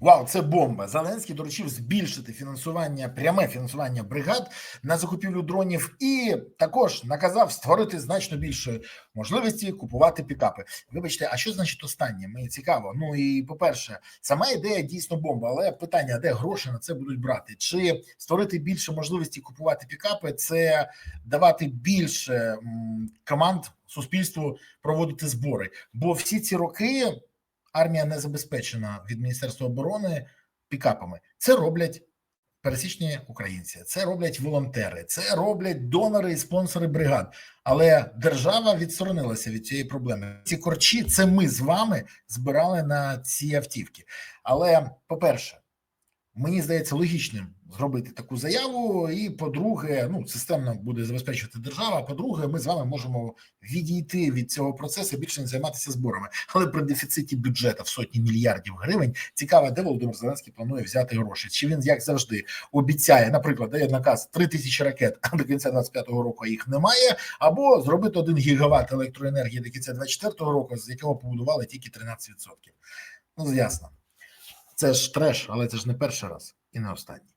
Вау, це бомба. Зеленський доручив збільшити фінансування, пряме фінансування бригад на закупівлю дронів, і також наказав створити значно більше можливості купувати пікапи. Вибачте, а що значить останнє? Мені цікаво. Ну і по-перше, сама ідея дійсно бомба, але питання: де гроші на це будуть брати? Чи створити більше можливості купувати пікапи? Це давати більше команд суспільству проводити збори? Бо всі ці роки армія не забезпечена від Міністерства оборони пікапами. Це роблять пересічні українці, це роблять волонтери, це роблять донори і спонсори бригад. Але держава відсторонилася від цієї проблеми. Ці корчі це ми з вами збирали на ці автівки. Але по-перше, мені здається логічним зробити таку заяву. І по-друге, ну системно буде забезпечувати держава. По-друге, ми з вами можемо відійти від цього процесу більше не займатися зборами. Але при дефіциті бюджету в сотні мільярдів гривень цікаво, де Володимир Зеленський планує взяти гроші. Чи він як завжди обіцяє, наприклад, дає наказ 3 тисячі ракет а до кінця 25-го року їх немає, або зробити 1 гігават електроенергії до кінця 24-го року, з якого побудували тільки 13%. Ну ясно, це ж треш, але це ж не перший раз і не останній.